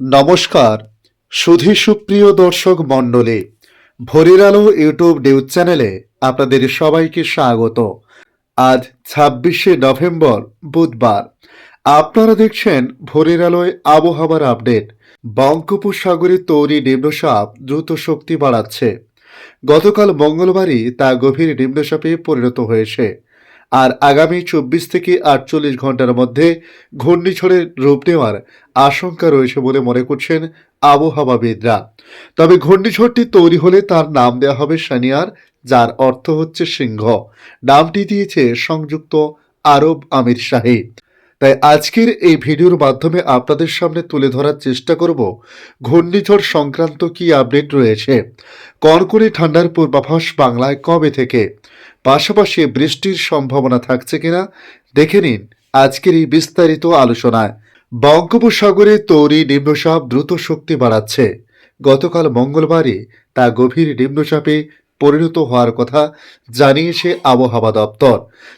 নমস্কার, সুধী সুপ্রিয় দর্শক মণ্ডলী, ভোরের আলো ইউটিউব নিউজ চ্যানেলে আপনাদের সবাইকে স্বাগত। আজ ছাব্বিশে নভেম্বর, বুধবার। আপনারা দেখছেন ভোরের আলোয় আবহাওয়ার আপডেট। বঙ্গোপসাগরে তৈরি নিম্নচাপ দ্রুত শক্তি বাড়াচ্ছে। গতকাল মঙ্গলবারই তা গভীর নিম্নচাপে পরিণত হয়েছে। আর আগামী চব্বিশ থেকে আটচল্লিশ ঘণ্টার মধ্যে ঘূর্ণিঝড়ের রূপ নেওয়ার আশঙ্কা রয়েছে বলে মনে করছেন আবহাওয়াবিদরা। তবে ঘূর্ণিঝড়টি তৈরি হলে তার নাম দেওয়া হবে শানিয়ার, যার অর্থ হচ্ছে সিংহ। নামটি দিয়েছে সংযুক্ত আরব আমির শাহী। তাই আজকের এই ভিডিওর মাধ্যমে আপনাদের সামনে তুলে ধরার চেষ্টা করব ঘূর্ণিঝড় সংক্রান্ত কি আপডেট রয়েছে। কনকনে ঠান্ডার পূর্বাভাস বাংলায় কবে থেকে? পাশাপাশি বৃষ্টির সম্ভাবনা থাকছে কিনা দেখে নিন আজকের এই বিস্তারিত আলোচনায়। বঙ্গোপসাগরে তৈরি নিম্নচাপ দ্রুত শক্তি বাড়াচ্ছে। গতকাল মঙ্গলবারই তা গভীর নিম্নচাপে পরিণত হওয়ার কথা জানিয়েছে আবহাওয়া দপ্তর।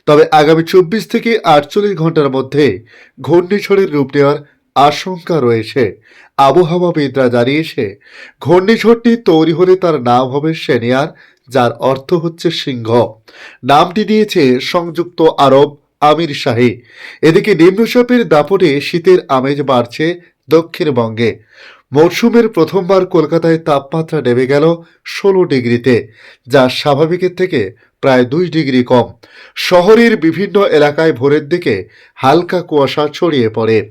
তবে আগামী চব্বিশ থেকে আটচল্লিশ ঘণ্টার মধ্যে ঘূর্ণিঝড়ের রূপ নেওয়ার আশঙ্কা রয়েছে। আবহাওয়াবিদরা জানিয়েছে, ঘূর্ণিঝড়টি তৈরি হলে তার নাম হবে সেনিয়ার যার অর্থ হচ্ছে সিংহ। নামটি দিয়েছে সংযুক্ত আরব আমির শাহী। এদিকে নিম্নচাপের দাপটে শীতের আমেজ বাড়ছে দক্ষিণবঙ্গে মরশুমের প্রথমবার কলকাতায় তাপমাত্রা নেমে গেল ষোলো ডিগ্রিতে, যা স্বাভাবিকের থেকে প্রায় দুই ডিগ্রি কম। শহরের বিভিন্ন এলাকায় ভোরের দিকে হালকা কুয়াশা ছড়িয়ে পড়ে।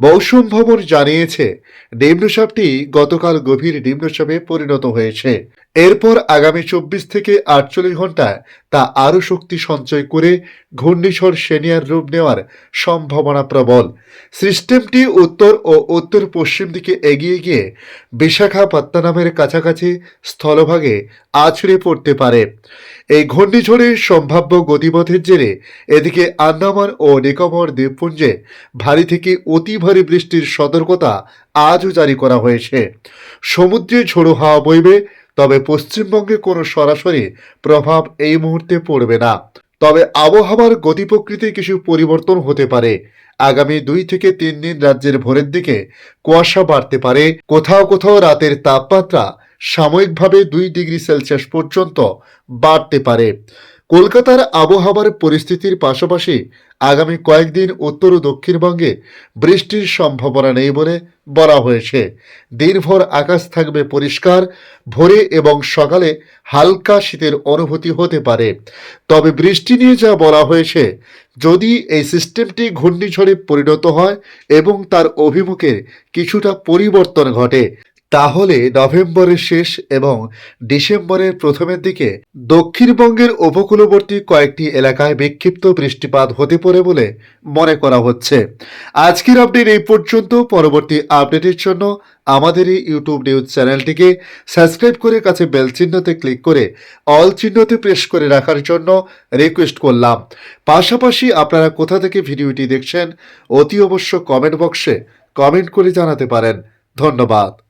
মৌসুম ভবন জানিয়েছে নিম্নচাপটি গতকাল গভীর নিম্নচাপে পরিণত হয়েছে। এরপর আগামী চব্বিশ থেকে আটচল্লিশ ঘন্টায় তা আরও শক্তি সঞ্চয় করে ঘূর্ণিঝড় সেনিয়ার রূপ নেওয়ার সম্ভাবনা প্রবল। সিস্টেমটি উত্তর ও উত্তর পশ্চিম দিকে এগিয়ে গিয়ে বিশাখাপত্তনমের কাছাকাছি স্থলভাগে আছড়ে পড়তে পারে। এই ঘূর্ণিঝড়ের সম্ভাব্য গতিপথের জেরে এদিকে আন্দামান ও নিকোবর দ্বীপপুঞ্জে ভারী থেকে অতি ভারী বৃষ্টির সতর্কতা আজও জারি করা হয়েছে। সমুদ্রে ঝোড়ো হাওয়া বইবে, তবে পশ্চিমবঙ্গে কোনো সরাসরি প্রভাব এই মুহূর্তে পড়বে না। তবে আবহাওয়ার গতি প্রকৃতির কিছু পরিবর্তন হতে পারে। আগামী দুই থেকে তিন দিন রাজ্যের ভোরের দিকে কুয়াশা বাড়তে পারে। কোথাও কোথাও রাতের তাপমাত্রা সাময়িকভাবে দুই ডিগ্রি সেলসিয়াস পর্যন্ত বাড়তে পারে। কলকাতার আবহাওয়ার পরিস্থিতির পাশাপাশি আগামী কয়েকদিন উত্তর ও দক্ষিণবঙ্গে বৃষ্টির সম্ভাবনা নেই বলে বলা হয়েছে। দিনভর আকাশ থাকবে পরিষ্কার, ভোরে এবং সকালে হালকা শীতের অনুভূতি হতে পারে। তবে বৃষ্টি নিয়ে যা বলা হয়েছে, যদি এই সিস্টেমটি ঘূর্ণিঝড়ে পরিণত হয় এবং তার অভিমুখের কিছুটা পরিবর্তন ঘটে তাহলে নভেম্বরের শেষ এবং ডিসেম্বরের প্রথমের দিকে দক্ষিণবঙ্গের উপকূলবর্তী কয়েকটি এলাকায় বিক্ষিপ্ত বৃষ্টিপাত হতে পারে বলে মনে করা হচ্ছে। আজকের আপডেট এই পর্যন্ত। পরবর্তী আপডেটের জন্য আমাদের এই ইউটিউব নিউজ চ্যানেলটিকে সাবস্ক্রাইব করে কাছে বেল চিহ্নতে ক্লিক করে অল চিহ্নতে প্রেস করে রাখার জন্য রিকোয়েস্ট করলাম। পাশাপাশি আপনারা কোথা থেকে ভিডিওটি দেখছেন অতি অবশ্য কমেন্ট বক্সে কমেন্ট করে জানাতে পারেন। ধন্যবাদ।